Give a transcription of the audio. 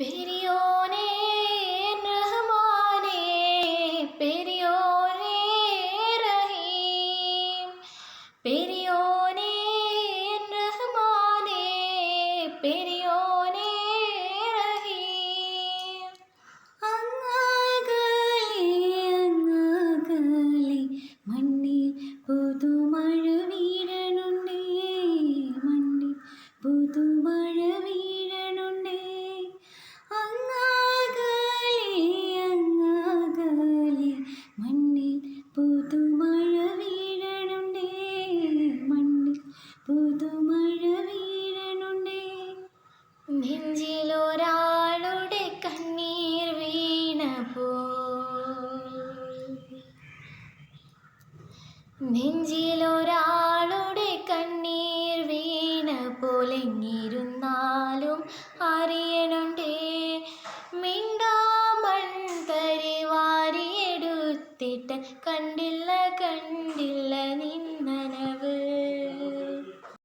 പെരിയോനേ റഹ്മാനേ പെരിയോനേ റഹീം. പെരിയോനേ റഹ്മാനേ പെരിയോനേ നെഞ്ചിലൊരാളുടെ കണ്ണീർ വീണപ്പോ നെഞ്ചിലൊരാളുടെ കണ്ണീർ വീണ പോലെങ്ങിരുന്നാലും അറിയണുണ്ടേ. മിണ്ടാമൺ തരി വാരിയെടുത്തിട്ട് കണ്ടില്ല കണ്ടില്ല